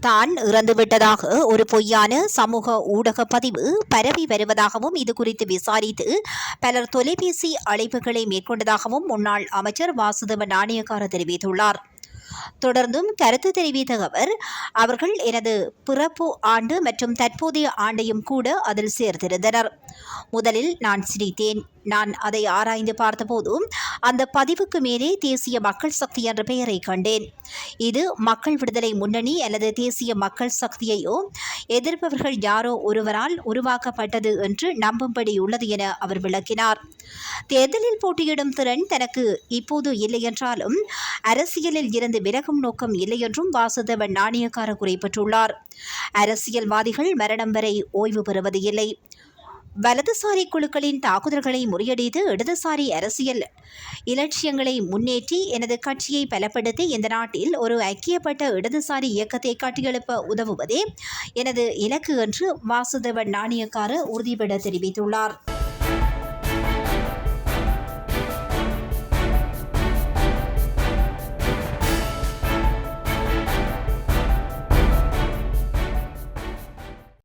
தான் இறந்துவிட்டதாக ஒரு பொய்யான சமூக ஊடக பதிவு பரவி வருவதாகவும் இது குறித்து விசாரித்து பலர் தொலைபேசி அழைப்புகளை மேற்கொண்டதாகவும் முன்னாள் அமைச்சர் வாசுதேவ நாணயக்கார தெரிவித்துள்ளார். தொடர்ந்தும் கருத்து தெரிவித்த அவர் அவர்கள் எனது பிறப்பு ஆண்டு மற்றும் தற்போதைய ஆண்டையும் கூட அதில் சேர்த்திருந்தனர். முதலில் நான் சிரித்தேன். நான் அதை ஆராய்ந்து பார்த்தபோது அந்த பதிவுக்கு மேலே தேசிய மக்கள் சக்தி என்ற பெயரை கண்டேன். இது மக்கள் விடுதலை முன்னணி அல்லது தேசிய மக்கள் சக்தியையோ எதிர்ப்பவர்கள் யாரோ ஒருவரால் உருவாக்கப்பட்டது என்று நம்பும்படி உள்ளது என அவர் விளக்கினார். தேர்தலில் போட்டியிடும் திறன் தனக்கு இப்போது இல்லை என்றாலும் அரசியலில் இருந்து விலகும் நோக்கம் இல்லை என்றும் வாசுதேவன் நாணயக்கார குறிப்பிட்டுள்ளார். அரசியல்வாதிகள் மரணம் வரை ஓய்வு பெறுவது இல்லை. வலதுசாரி குழுக்களின் தாக்குதல்களை முறியடித்து இடதுசாரி அரசியல் இலட்சியங்களை முன்னேற்றி எனது கட்சியை பலப்படுத்தி இந்த நாட்டில் ஒரு ஐக்கியப்பட்ட இடதுசாரி இயக்கத்தை கட்டியெழுப்ப உதவுவதே எனது இலக்கு என்று வாசுதேவன் நாணயக்கார உறுதிபட தெரிவித்துள்ளார்.